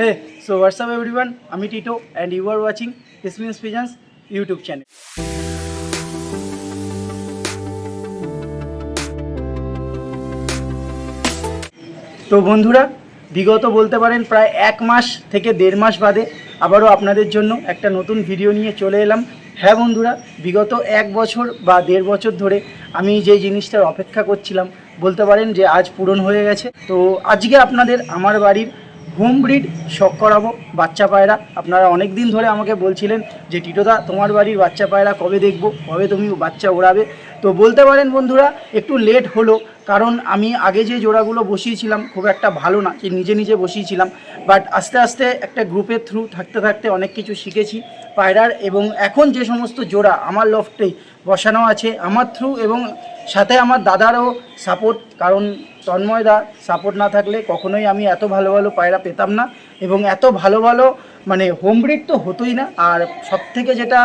What's up, everyone? I'm Tito, and you are watching This Means Pigeons YouTube channel. তো বন্ধুরা, বিগত বলতে পারেন প্রায় এক মাস থেকে দেড় মাস বাদে আবারও আপনাদের জন্য একটা নতুন ভিডিও নিয়ে চলে এলাম হ্যাঁ বন্ধুরা, বিগত এক বছর বা দেড় বছর ধরে আমি যে জিনিসটার অপেক্ষা করছিলাম, বলতে পারেন যে আজ পূরণ হয়ে গেছে তো আজকে আপনাদের আমার বাড়ির হোম ব্রিড শখ করাবো, বাচ্চা পায়রা। আপনারা অনেক দিন ধরে আমাকে বলছিলেন যে, টিটোদা, তোমার বাড়ির বাচ্চা পায়রা কবে দেখব? কবে তুমি বাচ্চা ওড়াবে? তো বলতে পারেন বন্ধুরা, একটু লেট হলো, কারণ আমি আগে যে জোড়াগুলো বসিয়েছিলাম, খুব একটা ভালো না, যে নিজে নিজে বসিয়েছিলাম। বাট আস্তে আস্তে একটা গ্রুপের থ্রু থাকতে থাকতে অনেক কিছু শিখেছি পায়রার এবং এখন যে সমস্ত জোড়া আমার লফটেই বসানো আছে, আমার থ্রু এবং সাথে আমার দাদারও সাপোর্ট কারণ তন্ময়দা সাপোর্ট না থাকলে কখনোই আমি এত ভালো ভালো পায়রা পেতাম না এবং এত ভালো ভালো মানে হোম ব্রিড তো হতোই না। আর সব থেকে যেটা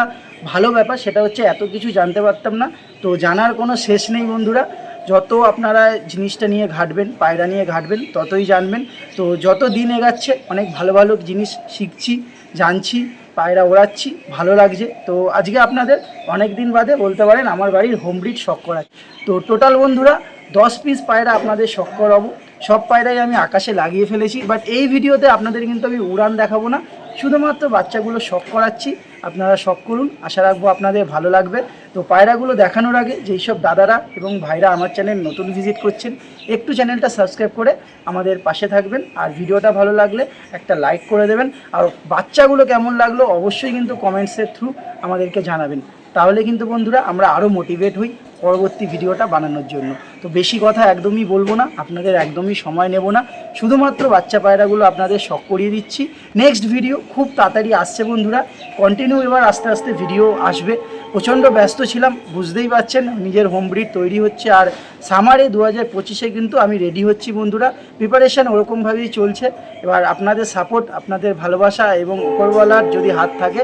ভালো ব্যাপার সেটা হচ্ছে এত কিছু জানতে পারতাম না। তো জানার কোনো শেষ নেই বন্ধুরা। যত আপনারা জিনিসটা নিয়ে ঘাটবেন, পায়রা নিয়ে ঘাটবেন, ততই জানবেন। তো যত দিন এগাচ্ছে, অনেক ভালো ভালো জিনিস শিখছি, জানছি, পায়রা ওড়াচ্ছি, ভালো লাগছে। তো আজকে আপনাদের অনেক দিন বাদে বলতে পারেন আমার বাড়ির হোম ব্রিড শখ করা তো টোটাল বন্ধুরা দশ পিস পায়রা আপনাদের শখ করাবো সব পায়রাই আমি আকাশে লাগিয়ে ফেলেছি বাট এই ভিডিওতে আপনাদের কিন্তু আমি উড়ান দেখাবো না। শুধুমাত্র বাচ্চাগুলো শখ করাচ্ছি, আপনারা শখ করুন। আশা রাখব আপনাদের ভালো লাগবে। তো পায়রাগুলো দেখানোর আগে যেই সব দাদারা এবং ভাইরা আমার চ্যানেল নতুন ভিজিট করছেন, একটু চ্যানেলটা সাবস্ক্রাইব করে আমাদের পাশে থাকবেন। আর ভিডিওটা ভালো লাগলে একটা লাইক করে দেবেন। আর বাচ্চাগুলো কেমন লাগল অবশ্যই কিন্তু কমেন্টসের থ্রু আমাদেরকে জানাবেন। তাহলে কিন্তু বন্ধুরা আমরা আরও মোটিভেট হই। পরবর্তী ভিডিওটা বানানোর জন্য। তো বেশি কথা একদমই বলব না, আপনাদের একদমই সময় নেব না। শুধুমাত্র বাচ্চা পায়রাগুলো আপনাদের শখ করিয়ে দিচ্ছি। নেক্সট ভিডিও খুব তাড়াতাড়ি আসছে বন্ধুরা। কন্টিনিউ এবার আস্তে আস্তে ভিডিও আসবে। প্রচণ্ড ব্যস্ত ছিলাম, বুঝতেই পারছেন নিজের হোম ব্রিড তৈরি হচ্ছে আর সামারে দু হাজার পঁচিশে কিন্তু আমি রেডি হচ্ছি বন্ধুরা। প্রিপারেশান ওরকমভাবেই চলছে। এবার আপনাদের সাপোর্ট আপনাদের ভালোবাসা এবং উপরওয়ালার যদি হাত থাকে,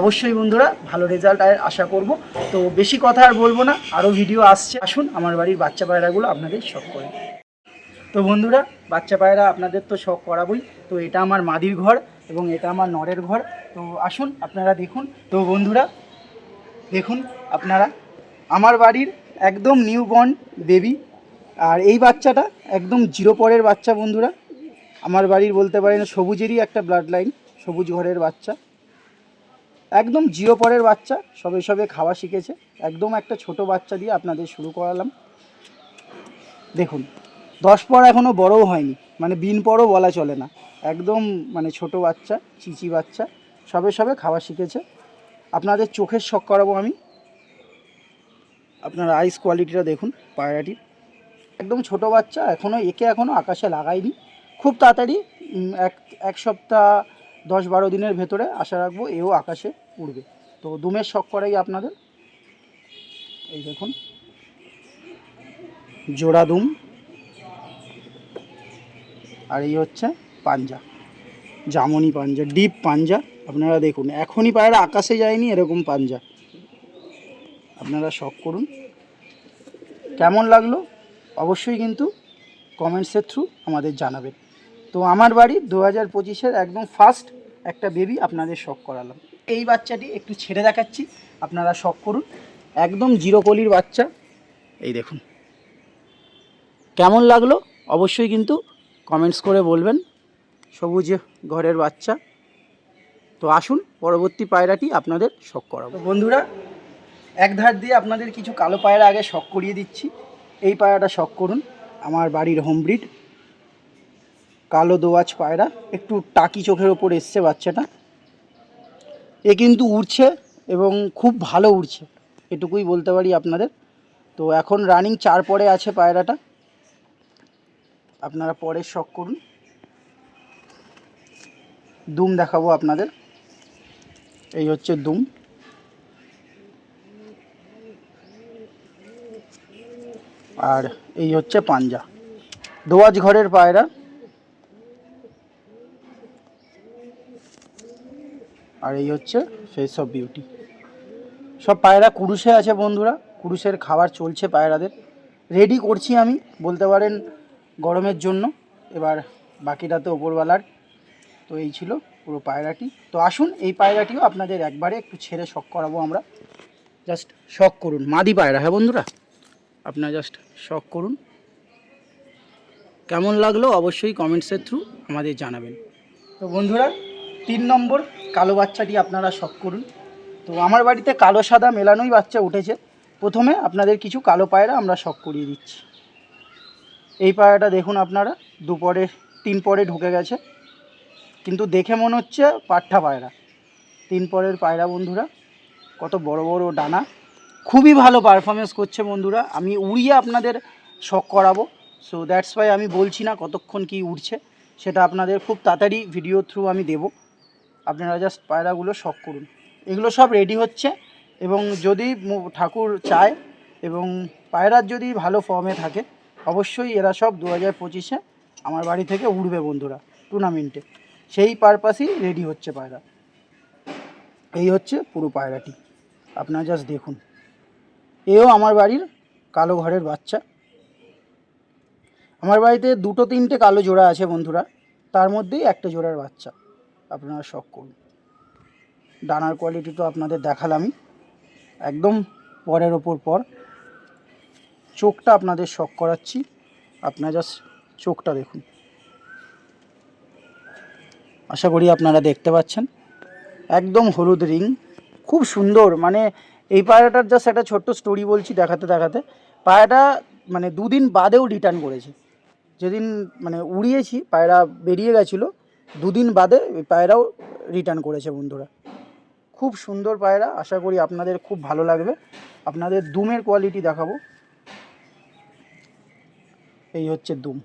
অবশ্যই বন্ধুরা ভালো রেজাল্ট আশা করব। তো বেশি কথা আর বলব না, আরও ভিডিও আসছে। আসুন আমার বাড়ির বাচ্চা পায়রাগুলো আপনাদের শখ করে। তো বন্ধুরা, বাচ্চা পায়রা আপনাদের তো শখ করাবই। তো এটা আমার মাদির ঘর এবং এটা আমার নরের ঘর। তো আসুন, আপনারা দেখুন। তো বন্ধুরা দেখুন, আপনারা, আমার বাড়ির একদম নিউ বর্ন বেবি আর এই বাচ্চাটা একদম জিরো পরের বাচ্চা বন্ধুরা। আমার বাড়ির বলতে পারেন সবুজেরই একটা ব্লাড লাইন সবুজ ঘরের বাচ্চা। একদম জিরো পরের বাচ্চা, সবে সবে খাওয়া শিখেছে। একদম একটা ছোট বাচ্চা দিয়ে আপনাদের শুরু করালাম। দেখুন, দশ পর এখনও বড়ও হয়নি মানে বিন পরও বলা চলে না। একদম মানে ছোট বাচ্চা, চিচি বাচ্চা, সবে সবে খাওয়া শিখেছে। আপনাদের চোখের শখ করাবো আমি। আপনার আইস কোয়ালিটিটা দেখুন, পায়রাটির। একদম ছোট বাচ্চা এখনও একে এখনও আকাশে লাগাইনি। খুব তাড়াতাড়ি এক এক সপ্তাহ, দশ বারো দিনের ভেতরে আশা রাখব এও আকাশে উড়বে। তো দুমের শখ করাই আপনাদের। এই দেখুন। জোড়া দুম। আর এই হচ্ছে পাঞ্জা। জামনি পাঞ্জা, ডিপ পাঞ্জা। আপনারা দেখুন, এখনই পায়রা আকাশে যায়নি, এরকম পাঞ্জা। আপনারা শখ করুন। কেমন লাগল? অবশ্যই কিন্তু কমেন্টসের থ্রু আমাদের জানাবেন। তো আমার বাড়ি দু হাজার পঁচিশের একদম ফার্স্ট একটা বেবি আপনাদের শখ করালাম। এই বাচ্চাটি একটু ছেড়ে দেখাচ্ছি, আপনারা শখ করুন। একদম জিরো কলির বাচ্চা। এই দেখুন। কেমন লাগল? অবশ্যই কিন্তু কমেন্টস করে বলবেন। সবুজ ঘরের বাচ্চা। তো আসুন, পরবর্তী পায়রাটি আপনাদের শখ করাবো। বন্ধুরা এক ধার দিয়ে আপনাদের কিছু কালো পায়রা আগে শখ করিয়ে দিচ্ছি। এই পায়রাটা শখ করুন, আমার বাড়ির হোম ব্রিড কালো দোয়াজ পায়রা, একটু টাকি চোখের ওপর এসছে বাচ্চাটা। এ কিন্তু উড়ছে এবং খুব ভালো উড়ছে, এটুকুই বলতে পারি আপনাদের। তো এখন রানিং চার পরে আছে পায়রাটা। আপনারা পরে শখ করুন। দুম দেখাবো আপনাদের। এই হচ্ছে দুম। আর এই হচ্ছে পাঞ্জা। দোয়াজ ঘরের পায়রা। আর এই হচ্ছে ফেস অফ বিউটি সব পায়রা কুরুশে আছে বন্ধুরা। কুরুশের খাবার চলছে পায়রাদের। রেডি করছি আমি, বলতে পারেন গরমের জন্য। এবার বাকিটা তো ওপরওয়ালার। তো এই ছিল। পুরো পায়রাটি। তো আসুন, এই পায়রাটিও আপনাদের একবারে একটু ছেড়ে শখ করাবো আমরা। জাস্ট শখ করুন। মাদি পায়রা হ্যাঁ বন্ধুরা? আপনারা জাস্ট শখ করুন। কেমন লাগল অবশ্যই কমেন্টসের থ্রু আমাদের জানাবেন। তো বন্ধুরা, তিন নম্বর কালো বাচ্চাটি আপনারা শখ করুন। তো আমার বাড়িতে কালো সাদা মেলানোই বাচ্চা উঠেছে। প্রথমে আপনাদের কিছু কালো পায়রা আমরা শখ করিয়ে দিচ্ছি। এই পায়রাটা দেখুন আপনারা, দুপরে, তিন পরে ঢুকে গেছে। কিন্তু দেখে মনে হচ্ছে পাঠা পায়রা। তিন পরের পায়রা বন্ধুরা, কত বড় বড় ডানা। খুবই ভালো পারফরমেন্স করছে বন্ধুরা। আমি উড়িয়ে আপনাদের শখ করাবো। সো দ্যাটস ওয়াই আমি বলছি না কতক্ষণ কি উঠছে সেটা আপনাদের খুব তাড়াতাড়ি ভিডিও থ্রু আমি দেব। আপনারা জাস্ট পায়রাগুলো শখ করুন। এগুলো সব রেডি হচ্ছে এবং যদি ঠাকুর চায় এবং পায়রার যদি ভালো ফর্মে থাকে, অবশ্যই এরা সব দু হাজার পঁচিশে আমার বাড়ি থেকে উড়বে বন্ধুরা টুর্নামেন্টে সেই পারপাসই রেডি হচ্ছে পায়রা। এই হচ্ছে পুরো পায়রাটি। আপনারা জাস্ট দেখুন। এও আমার বাড়ির কালো ঘরের বাচ্চা। আমার বাড়িতে দুটো তিনটে কালো জোড়া আছে বন্ধুরা। তার মধ্যেই একটা জোড়ার বাচ্চা। আপনারা শখ করুন। ডানার কোয়ালিটি তো আপনাদের দেখালামই। একদম পরের ওপর পর। চোখটা আপনাদের শখ করাচ্ছি। আপনারা জাস্ট চোখটা দেখুন। আশা করি আপনারা দেখতে পাচ্ছেন। একদম হলুদ রিং, খুব সুন্দর মানে এই পায়রাটার জাস্ট একটা ছোট্ট স্টোরি বলছি দেখাতে দেখাতে। পায়রাটা মানে দুদিন বাদেও রিটার্ন করেছে। যেদিন মানে উড়িয়েছি, পায়রা বেরিয়ে গেছিল, দুদিন বাদে ওই পায়রাও রিটার্ন করেছে বন্ধুরা। খুব সুন্দর পায়রা, আশা করি আপনাদের খুব ভালো লাগবে। আপনাদের দুমের কোয়ালিটি দেখাবো। এই হচ্ছে দুম।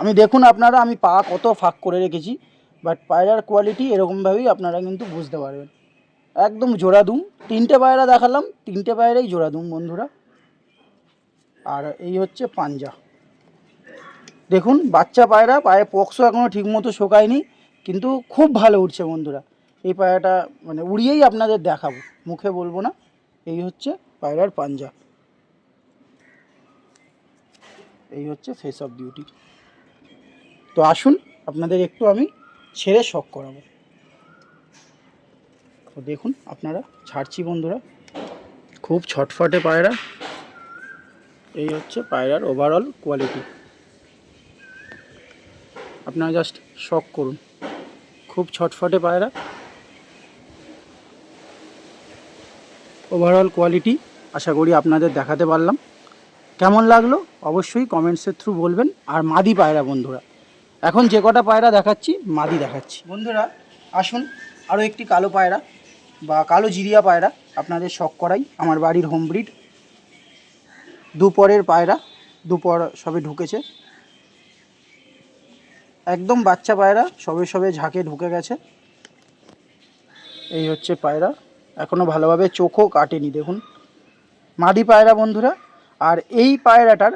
আমি দেখুন আপনারা, আমি পা কত ফাঁক করে রেখেছি। বাট পায়রার কোয়ালিটি এরকমভাবেই আপনারা কিন্তু বুঝতে পারবেন। একদম জোড়া দুম তিনটে পায়রা দেখালাম, তিনটে পায়রাই জোড়া দুম বন্ধুরা। আর এই হচ্ছে পাঞ্জা। দেখুন, বাচ্চা পায়রা, পায়ে পক্সও এখনও ঠিকমতো শোকায়নি, কিন্তু খুব ভালো উঠছে বন্ধুরা। এই পায়রাটা মানে উড়িয়েই আপনাদের দেখাবো, মুখে বলব না। এই হচ্ছে পায়রার পাঞ্জা। এই হচ্ছে ফেস অফ বিউটি তো আসুন, আপনাদের একটু আমি ছেড়ে শখ করাবো। তো দেখুন আপনারা, ছাড়ছি বন্ধুরা। খুব ছটফটে পায়রা। এই হচ্ছে পায়রার ওভারঅল কোয়ালিটি আপনারা জাস্ট শখ করুন। খুব ছটফটে পায়রা। ওভারঅল কোয়ালিটি আশা করি আপনাদের দেখাতে পারলাম। কেমন লাগল? অবশ্যই কমেন্টসের থ্রু বলবেন। আর মাদি পায়রা বন্ধুরা। এখন যে কটা পায়রা দেখাচ্ছি, মাদি দেখাচ্ছি। বন্ধুরা, আসুন আরও একটি কালো পায়রা বা কালো জিরিয়া পায়রা আপনাদের শখ করাই। আমার বাড়ির হোম ব্রিড দুপরের পায়রা, দুপর সবে ঢুকেছে। একদম বাচ্চা পায়রা, সবে সবে ঝাঁকে ঢুকে গেছে। এই হচ্ছে পায়রা। এখনও ভালোভাবে চোখও কাটেনি, দেখুন। মাদি পায়রা, বন্ধুরা। আর এই পায়রাটার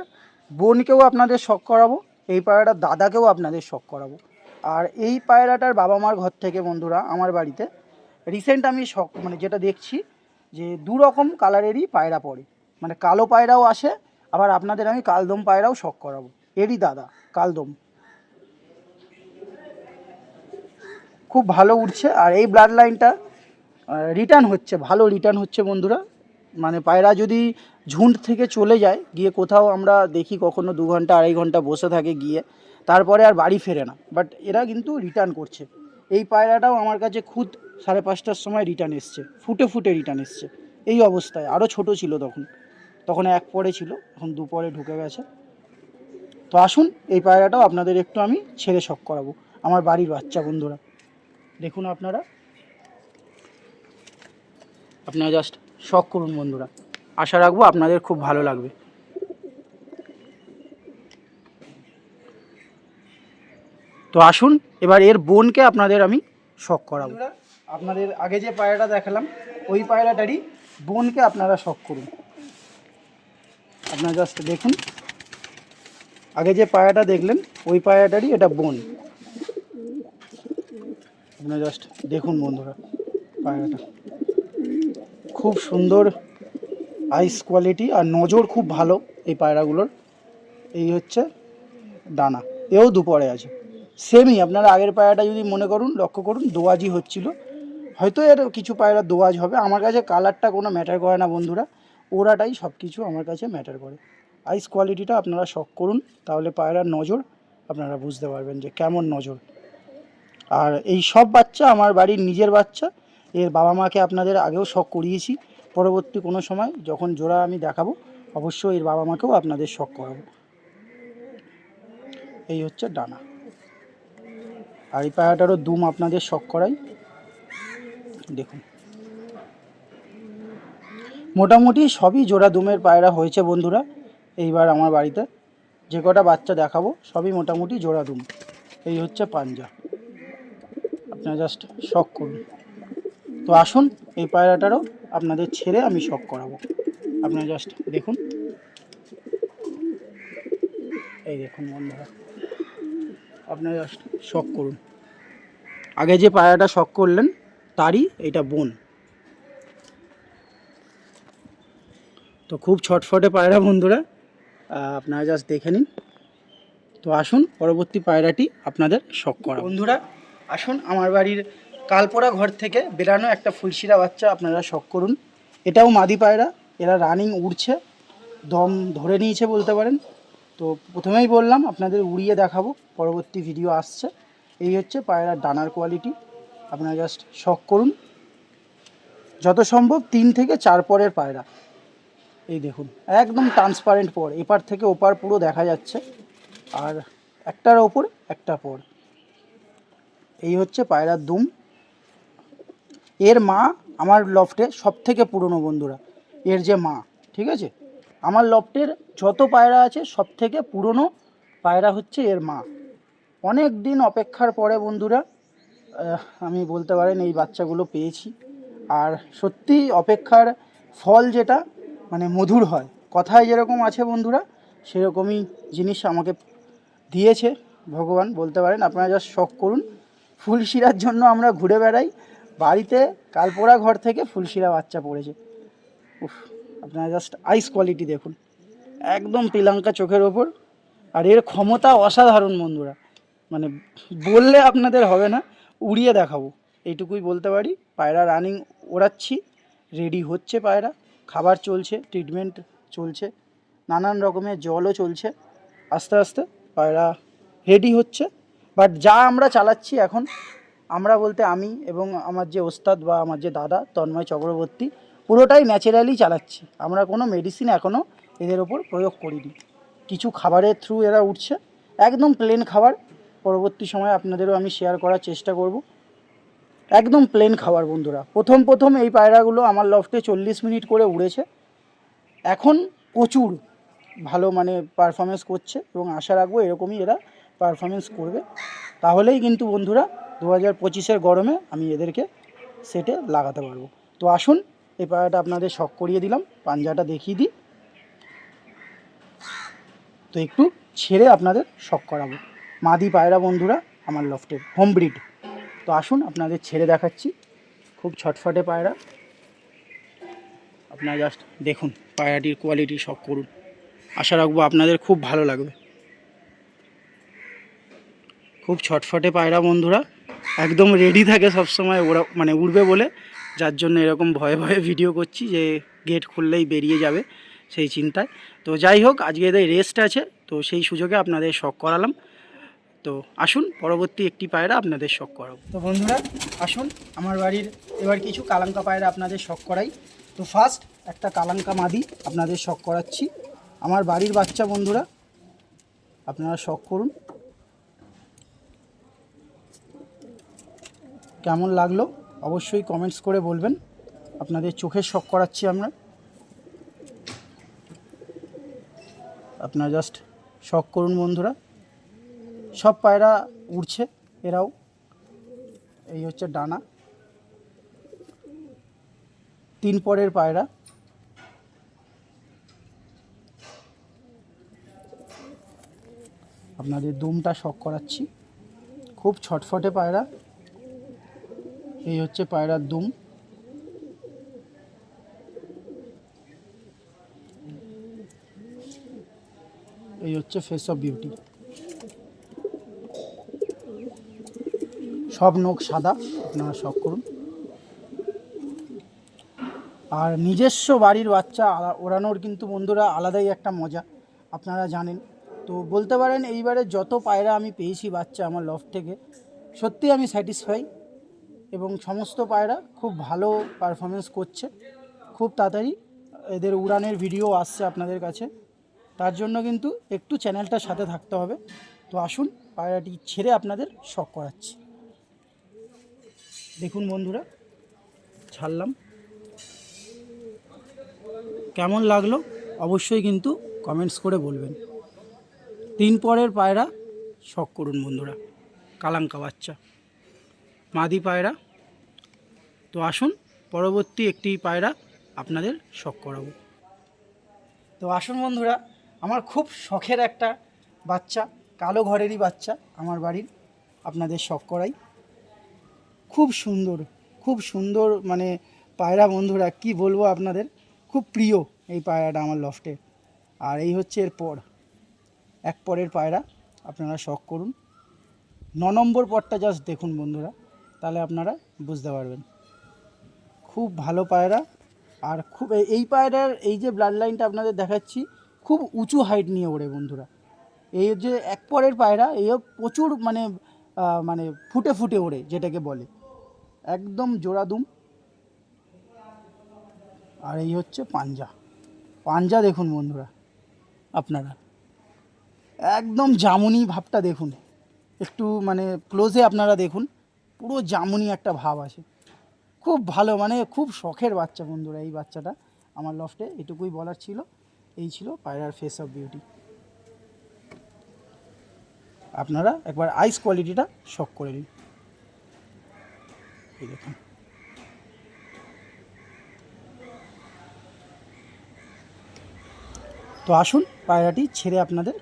বোনকেও আপনাদের শখ করাবো। এই পায়রাটার দাদাকেও আপনাদের শখ করাবো। আর এই পায়রাটার বাবা মার ঘর থেকে বন্ধুরা, আমার বাড়িতে রিসেন্ট আমি শখ মানে যেটা দেখছি যে দু রকম কালারেরই পায়রা পড়ে। মানে কালো পায়রাও আসে, আবার আপনাদের আমি কালদম পায়রাও শখ করাবো। এরই দাদা, কালদম। খুব ভালো উঠছে আর এই ব্লাড লাইনটা রিটার্ন হচ্ছে, ভালো রিটার্ন হচ্ছে বন্ধুরা। মানে পায়রা যদি ঝুন্ড থেকে চলে যায়, গিয়ে কোথাও আমরা দেখি কখনো দু ঘণ্টা, আড়াই ঘণ্টা বসে থাকে গিয়ে, তারপরে আর বাড়ি ফেরে না। বাট এরা কিন্তু রিটার্ন করছে। এই পায়রাটাও আমার কাছে খুদ সাড়ে পাঁচটার সময় রিটার্ন এসছে। ফুটে ফুটে রিটার্ন এসছে। এই অবস্থায়। আরও ছোট ছিল তখন। তখন এক পরে ছিল। এখন দুপরে ঢুকে গেছে। তো আসুন, এই পায়রাটাও আপনাদের একটু আমি ছেড়ে শখ করাবো। আমার বাড়ির বাচ্চা বন্ধুরা। দেখুন আপনারা। আপনারা জাস্ট শখ করুন বন্ধুরা। আশা রাখব আপনাদের খুব ভালো লাগবে। তো আসুন, এবার এর বোনকে আপনাদের আমি শখ করাবো। আপনাদের আগে যে পায়রাটা দেখালাম, ওই পায়রাটারই বোনকে আপনারা শখ করুন। আপনারা জাস্ট দেখুন। আগে যে পায়রাটা দেখলেন, ওই পায়রাটারই এটা বোন। আপনারা জাস্ট দেখুন বন্ধুরা, পায়রাটা। খুব সুন্দর আইস কোয়ালিটি আর নজর খুব ভালো এই পায়রাগুলোর। এই হচ্ছে ডানা। এও দুপরে আছে। সেমই আপনারা আগের পায়রাটা যদি মনে করুন, লক্ষ্য করুন, দোয়াজি হচ্ছিল। হয়তো এর কিছু পায়রা দোয়াজ হবে। আমার কাছে কালারটা কোনো ম্যাটার করে না বন্ধুরা। ওরাটাই সব কিছু আমার কাছে ম্যাটার করে। আইস কোয়ালিটিটা আপনারা শখ করুন, তাহলে পায়রার নজর আপনারা বুঝতে পারবেন যে কেমন নজর। আর এই সব বাচ্চা আমার বাড়ির নিজের বাচ্চা এর বাবা মাকে আপনাদের আগেও শখ করিয়েছি। পরবর্তী কোনো সময় যখন জোড়া আমি দেখাবো, অবশ্যই এর বাবা মাকেও আপনাদের শখ করাবো। এই হচ্ছে ডানা। আর এই পায়রাটারও দুম আপনাদের শখ করাই। দেখুন। মোটামুটি সবই জোড়া দুমের পায়রা হয়েছে বন্ধুরা। এইবার আমার বাড়িতে যে কটা বাচ্চা দেখাবো, সবই মোটামুটি জোড়া দুম। এই হচ্ছে পাঞ্জা। আপনারা জাস্ট শখ করুন। তো আসুন, এই পায়রাটারও আপনাদের ছেড়ে আমি শখ করাবো। আপনারা জাস্ট দেখুন। এই দেখুন বন্ধুরা আপনারা জাস্ট শখ করুন। আগে যে পায়রাটা শখ করলেন, তারই এটা বোন। তো খুব ছটফটে পায়রা বন্ধুরা আপনারা জাস্ট দেখে নিন। তো আসুন, পরবর্তী পায়রাটি আপনাদের শখ করা বন্ধুরা, আসুন আমার বাড়ির কালপোড়া ঘর থেকে বেরানো একটা ফুলশিরা বাচ্চা আপনারা শখ করুন। এটাও মাদি পায়রা, এরা রানিং উড়ছে, দম ধরে নিয়েছে বলতে পারেন। তো প্রথমেই বললাম, আপনাদের উড়িয়ে দেখাবো, পরবর্তী ভিডিও আসছে। এই হচ্ছে পায়রার ডানার কোয়ালিটি আপনারা জাস্ট শখ করুন। যত সম্ভব তিন থেকে চার পরের পায়রা। এই দেখুন, একদম ট্রান্সপারেন্ট পর, এপার থেকে ওপার পুরো দেখা যাচ্ছে। আর একটার ওপর একটা পর। এই হচ্ছে পায়রার দুম। এর মা আমার লফটে সব থেকে পুরনো বন্ধুরা। এর যে মা, ঠিক আছে? আমার লফটের যত পায়রা আছে সব থেকে পুরনো পায়রা হচ্ছে এর মা। অনেক দিন অপেক্ষার পরে বন্ধুরা আমি বলতে পারেন এই বাচ্চাগুলো পেয়েছি। আর সত্যি অপেক্ষার ফল যেটা মানে মধুর হয়। কথায় যেরকম আছে বন্ধুরা, সেরকমই জিনিস আমাকে দিয়েছে। ভগবান, বলতে পারেন, আপনারা জাস্ট শখ করুন। ফুলশিরার জন্য আমরা ঘুরে বেড়াই। বাড়িতে কালপোড়া ঘর থেকে ফুলশিরা বাচ্চা পড়েছে। উফ, আপনারা জাস্ট আইস কোয়ালিটি দেখুন। একদম পিলাঙ্কা চোখের ওপর। আর এর ক্ষমতা অসাধারণ বন্ধুরা। মানে বললে আপনাদের হবে না, উড়িয়ে দেখাবো। এইটুকুই বলতে পারি। পায়রা রানিং ওড়াচ্ছি। রেডি হচ্ছে পায়রা। খাবার চলছে ট্রিটমেন্ট চলছে। নানান রকমের জলও চলছে। আস্তে আস্তে পায়রা রেডি হচ্ছে। বাট যা আমরা চালাচ্ছি এখন আমরা বলতে আমি এবং আমার যে ওস্তাদ বা আমার যে দাদা তন্ময় চক্রবর্তী পুরোটাই ন্যাচারালি চালাচ্ছি। আমরা কোনো মেডিসিন এখনও এদের ওপর প্রয়োগ করিনি। কিছু খাবারের থ্রু এরা উঠছে, একদম প্লেন খাবার। পরবর্তী সময় আপনাদেরও আমি শেয়ার করার চেষ্টা করব। একদম প্লেন খাবার বন্ধুরা। প্রথম প্রথম এই পায়রাগুলো আমার লফটে চল্লিশ মিনিট করে উড়েছে। এখন প্রচুর ভালো মানে পারফরমেন্স করছে এবং আশা রাখব এরকমই এরা পারফরমেন্স করবে। তাহলেই কিন্তু বন্ধুরা দু হাজার পঁচিশের গরমে আমি এদেরকে সেটে লাগাতে পারব। তো আসুন, এই পায়রাটা আপনাদের শখ করিয়ে দিলাম, পাঞ্জাটা দেখিয়ে দিই। তো একটু ছেড়ে আপনাদের শখ করাবো। মাদি পায়রা বন্ধুরা, আমার লফটের হোম ব্রিড তো আসুন, আপনাদের ছেড়ে দেখাচ্ছি। খুব ছটফটে পায়রা। আপনারা জাস্ট দেখুন, পায়রাটির কোয়ালিটি শখ করুন। আশা রাখব আপনাদের খুব ভালো লাগবে। খুব ছটফটে পায়রা বন্ধুরা। একদম রেডি থাকে সবসময়, ওরা মানে উড়বে বলে। যার জন্য এরকম ভয়ে ভয়ে ভিডিও করছি যে গেট খুললেই বেরিয়ে যাবে সেই চিন্তায়। তো যাই হোক, আজকে এদের রেস্ট আছে, তো সেই সুযোগে আপনাদের শখ করালাম। তো আসুন, পরবর্তী একটি পায়রা আপনাদের শখ করাবো। তো বন্ধুরা, আসুন, আমার বাড়ির এবার কিছু কালাঙ্কা পায়রা আপনাদের শখ করাই। তো ফার্স্ট একটা কালাঙ্কা মাদি আপনাদের শখ করাচ্ছি। আমার বাড়ির বাচ্চা বন্ধুরা, আপনারা শখ করুন। কেমন লাগল অবশ্যই কমেন্টস করে বলবেন। আপনাদের চোখের শখ করাচ্ছি আমরা। আপনারা জাস্ট শখ করুন বন্ধুরা। সব পায়রা উড়ছে, এরাও। এই হচ্ছে ডানা। তিন পরের পায়রা। আপনাদের দুমটা শখ করাচ্ছি। খুব ছটফটে পায়রা। এই হচ্ছে পায়রার দুম। এই হচ্ছে ফেস অফ বিউটি সব নখ সাদা, আপনারা শখ করুন। আর নিজস্ব বাড়ির বাচ্চা ওড়ানোর কিন্তু বন্ধুরা আলাদাই একটা মজা, আপনারা জানেন। তো বলতে পারেন, এইবারে যত পায়রা আমি পেয়েছি বাচ্চা আমার লফট থেকে সত্যি আমি স্যাটিসফাই এবং সমস্ত পায়রা খুব ভালো পারফরমেন্স করছে। খুব তাড়াতাড়ি এদের উড়ানের ভিডিও আসছে আপনাদের কাছে। তার জন্য কিন্তু একটু চ্যানেলটার সাথে থাকতে হবে। তো আসুন, পায়রাটি ছেড়ে আপনাদের শখ করাচ্ছি। দেখুন বন্ধুরা, ছাড়লাম। কেমন লাগল? অবশ্যই কিন্তু কমেন্টস করে বলবেন। তিন পরের পায়রা শখ করুন বন্ধুরা, কালাঙ্কা বাচ্চা। মাদি পায়রা। তো আসুন, পরবর্তী একটি পায়রা আপনাদের শখ করাবো। তো আসুন বন্ধুরা, আমার খুব শখের একটা বাচ্চা, কালো ঘরেরই বাচ্চা আমার বাড়ির, আপনাদের শখ করাই। খুব সুন্দর খুব সুন্দর মানে পায়রা বন্ধুরা, কি বলব আপনাদের? খুব প্রিয় এই পায়রাটা আমার লফটে। আর এই হচ্ছে এর পর। এক পরের পায়রা আপনারা শখ করুন। ন নম্বর পরটা জাস্ট দেখুন বন্ধুরা। তাহলে আপনারা বুঝতে পারবেন। খুব ভালো পায়রা। আর খুব এই- পায়রার এই যে ব্লাড লাইনটা আপনাদের দেখাচ্ছি, খুব উঁচু হাইট নিয়ে ওড়ে বন্ধুরা। এই যে এক পরের পায়রা, এও প্রচুর মানে মানে ফুটে ফুটে ওড়ে যেটাকে বলে। একদম জোড়াদুম। আর এই হচ্ছে পাঞ্জা। পাঞ্জা দেখুন বন্ধুরা, আপনারা। একদম জামুনি ভাবটা দেখুন। একটু মানে ক্লোজে আপনারা দেখুন। পুরো জামুনি একটা ভাব আছে। খুব ভালো মানে খুব শখের বাচ্চা বন্ধুরা এই বাচ্চাটা আমার লফটে, এটুকুই বলার ছিল। এই ছিল পায়রার ফেস অফ বিউটি আপনারা একবার আইস কোয়ালিটিটা শখ করে নিন। এই দেখুন। তো আসুন, পায়রাটি ছেড়ে আপনাদের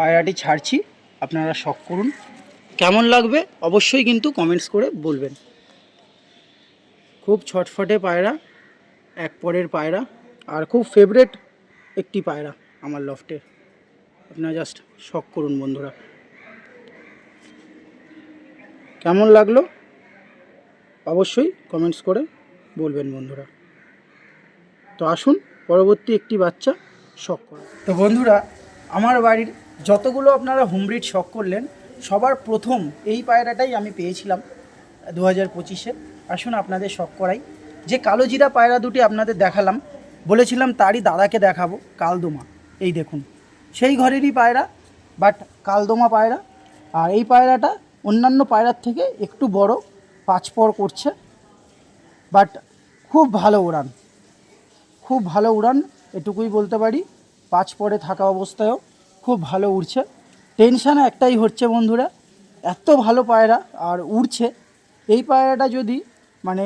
পায়রাটি ছাড়ছি, আপনারা শখ করুন। কেমন লাগবে অবশ্যই কিন্তু কমেন্টস করে বলবেন। খুব ছটফটে পায়রা, এক পরের পায়রা, আর খুব ফেভারেট একটি পায়রা আমার লফটের আপনারা জাস্ট শখ করুন বন্ধুরা। কেমন লাগল? অবশ্যই কমেন্টস করে বলবেন বন্ধুরা। তো আসুন, পরবর্তী একটি বাচ্চা শখ করা। তো বন্ধুরা, আমার বাড়ির যতগুলো আপনারা হোমব্রিড শখ করলেন সবার প্রথম এই পায়রাটাই আমি পেয়েছিলাম দু হাজার পঁচিশে। আসুন আপনাদের শখ করাই। যে কালো জিরা পায়রা দুটি আপনাদের দেখালাম, বলেছিলাম তারই দাদাকে দেখাবো, কালদোমা। এই দেখুন, সেই ঘরেরই পায়রা বাট কালদোমা পায়রা। আর এই পায়রাটা অন্যান্য পায়রার থেকে একটু বড় পাঁচ পর করছে বাট খুব ভালো উড়ান। খুব ভালো উড়ান, এটুকুই বলতে পারি পাঁচ পরে থাকা অবস্থায়ও খুব ভালো উড়ছে। টেনশান একটাই হচ্ছে বন্ধুরা, এত ভালো পায়রা আর উড়ছে। এই পায়রাটা যদি মানে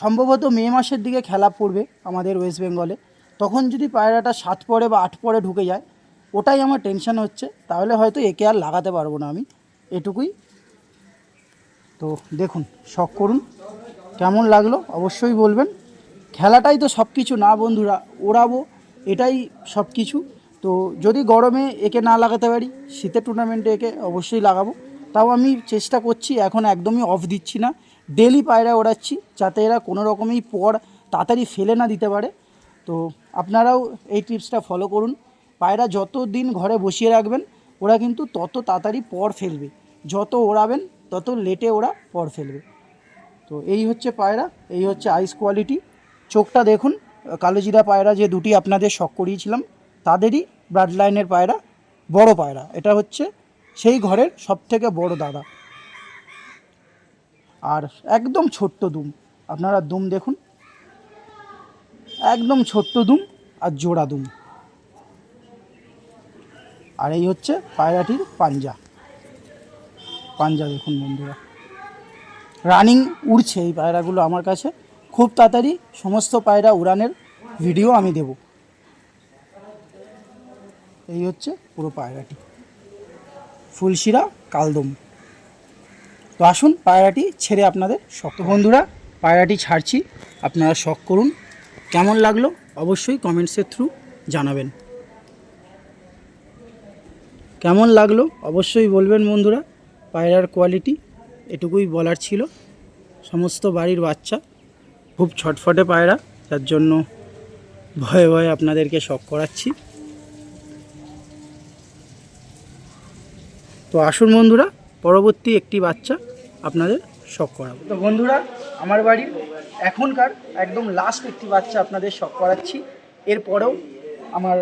সম্ভবত মে মাসের দিকে খেলা পড়বে আমাদের ওয়েস্ট বেঙ্গলে, তখন যদি পায়রাটা সাত পরে বা আট পরে ঢুকে যায়, ওটাই আমার টেনশান হচ্ছে। তাহলে হয়তো একে আর লাগাতে পারব না আমি, এটুকুই। তো দেখুন, শখ করুন, কেমন লাগল অবশ্যই বলবেন। খেলাটাই তো সব কিছু না বন্ধুরা, ওড়াবো, এটাই সব কিছু তো যদি গরমে একে না লাগাতে পারি, শীতের টুর্নামেন্টে একে অবশ্যই লাগাবো। তাও আমি চেষ্টা করছি, এখন একদমই অফ দিচ্ছি না। ডেলি পায়রা ওড়াচ্ছি, যাতে এরা কোনো রকমই পর তাড়াতাড়ি ফেলে না দিতে পারে। তো আপনারাও এই টিপসটা ফলো করুন। পায়রা যত দিন ঘরে বসিয়ে রাখবেন, ওরা কিন্তু তত তাড়াতাড়ি পর ফেলবে। যত ওড়াবেন, তত লেটে ওরা পর ফেলবে। তো এই হচ্ছে পায়রা, এই হচ্ছে আইস কোয়ালিটি চোখটা দেখুন, কালোজিরা পায়রা যে দুটি আপনাদের শখ করিয়েছিলাম তাদেরই ব্লাড লাইনের পায়রা, বড় পায়রা। এটা হচ্ছে সেই ঘরের সব থেকে বড় দাদা। আর একদম ছোট্ট দুম। আপনারা দুম দেখুন। একদম ছোট্ট দুম আর জোড়া দুম। আর এই হচ্ছে পায়রাটির পাঞ্জা। পাঞ্জা দেখুন বন্ধুরা। রানিং উড়ছে এই পায়রাগুলো আমার কাছে। খুব তাড়াতাড়ি সমস্ত পায়রা উড়ানের ভিডিও আমি দেব। এই হচ্ছে পুরো পায়রাটি। ফুলশিরা কালদম। তো আসুন, পায়রাটি ছেড়ে আপনাদের শখ বন্ধুরা, পায়রাটি ছাড়ছি, আপনারা শখ করুন। কেমন লাগল অবশ্যই কমেন্টসের থ্রু জানাবেন। কেমন লাগল অবশ্যই বলবেন বন্ধুরা, পায়রার কোয়ালিটি এটুকুই বলার ছিল। সমস্ত বাড়ির বাচ্চা, খুব ছটফটে পায়রা, যার জন্য ভয়ে ভয়ে আপনাদেরকে শখ করাচ্ছি। তো আসুন বন্ধুরা, পরবর্তী একটি বাচ্চা আপনাদের শখ করাবো। তো বন্ধুরা, আমার বাড়ির এখনকার একদম লাস্ট একটি বাচ্চা আপনাদের শখ করাচ্ছি। এরপরেও আমার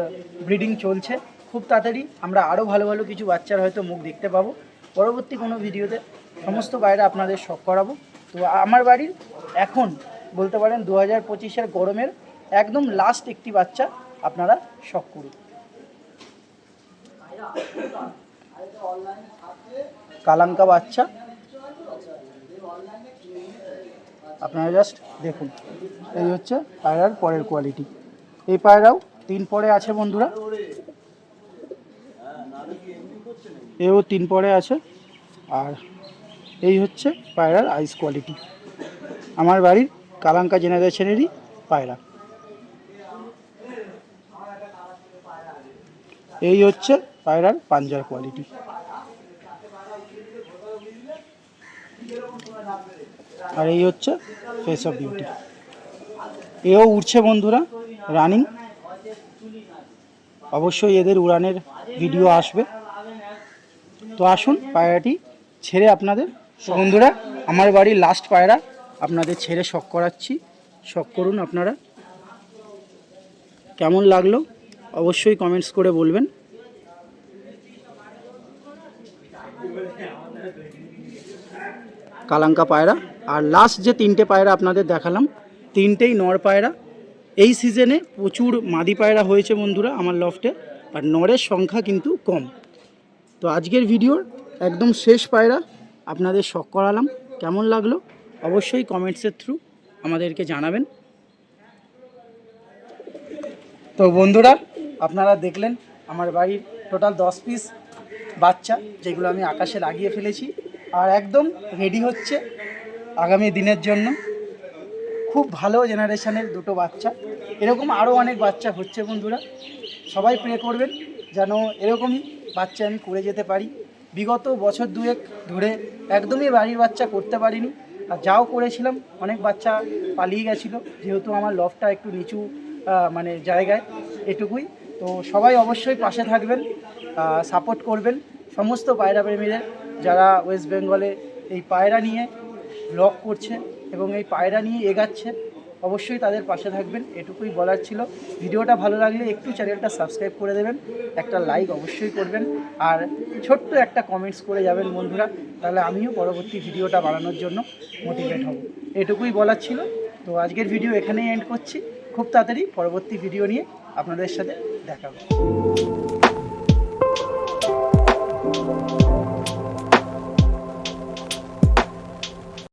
ব্রিডিং চলছে। খুব তাড়াতাড়ি আমরা আরও ভালো ভালো কিছু বাচ্চার হয়তো মুখ দেখতে পাবো। পরবর্তী কোনো ভিডিওতে সমস্ত বাইরে আপনাদের শখ করাবো। তো আমার বাড়ির এখন বলতে পারেন দু হাজার পঁচিশের গরমের একদম লাস্ট একটি বাচ্চা আপনারা শখ করুন। কালাঙ্কা বাচ্চা আপনারা জাস্ট দেখুন। এই হচ্ছে পায়রার পরের কোয়ালিটি এই পায়রাও তিন পরে আছে বন্ধুরা। এও তিন পরে আছে। আর এই হচ্ছে পায়রার আইস কোয়ালিটি আমার বাড়ির কালাঙ্কা জেনারেশনেরই পায়রা। এই হচ্ছে পায়রার পাঞ্জার কোয়ালিটি আর এই হচ্ছে ফেস অফ বিউটি এও উঠছে বন্ধুরা রানিং অবশ্যই এদের উড়ানের ভিডিও আসবে। তো আসুন, পায়রাটি ছেড়ে আপনাদের। বন্ধুরা, আমার বাড়ির লাস্ট পায়রা, আপনাদের ছেড়ে শখ করাচ্ছি। শখ করুন আপনারা। কেমন লাগল? অবশ্যই কমেন্টস করে বলবেন। কালাঙ্কা পায়রা। আর লাস্ট যে তিনটে পায়রা আপনাদের দেখালাম, তিনটেই নর পায়রা। এই সিজনে প্রচুর মাদি পায়রা হয়েছে বন্ধুরা আমার লফটে আর নরের সংখ্যা কিন্তু কম। তো আজকের ভিডিওর একদম শেষ পায়রা, আপনাদের শখ করালাম কেমন লাগল? অবশ্যই কমেন্টসের থ্রু আমাদেরকে জানাবেন। তো বন্ধুরা আপনারা দেখলেন আমার বাড়ির টোটাল দশ পিস বাচ্চা, যেগুলো আমি আকাশে লাগিয়ে ফেলেছি। আর একদম রেডি হচ্ছে আগামী দিনের জন্য। খুব ভালো জেনারেশনের দুটো বাচ্চা। এরকম আরও অনেক বাচ্চা হচ্ছে বন্ধুরা। সবাই প্রে করবেন যেন এরকমই বাচ্চা আমি করে যেতে পারি। বিগত বছর দুয়েক ধরে একদমই বাড়ির বাচ্চা করতে পারিনি। আর যাও করেছিলাম, অনেক বাচ্চা পালিয়ে গেছিল। যেহেতু আমার লফটা একটু নিচু মানে জায়গায়, এটুকুই। তো সবাই অবশ্যই পাশে থাকবেন সাপোর্ট করবেন। সমস্ত পায়রা প্রেমীদের যারা ওয়েস্ট বেঙ্গলে এই পায়রা নিয়ে ব্লগ করছে এবং এই পায়রা নিয়ে এগাচ্ছে, অবশ্যই তাদের পাশে থাকবেন। এটুকুই বলার ছিল। ভিডিওটা ভালো লাগলে একটু চ্যানেলটা সাবস্ক্রাইব করে দেবেন, একটা লাইক অবশ্যই করবেন। আর ছোট্ট একটা কমেন্টস করে যাবেন বন্ধুরা, তাহলে আমিও পরবর্তী ভিডিওটা বানানোর জন্য মোটিভেট হব। এটুকুই বলার ছিল। তো আজকের ভিডিও এখানেই এন্ড করছি। খুব তাড়াতাড়ি পরবর্তী ভিডিও নিয়ে আপনাদের সাথে দেখা হবে।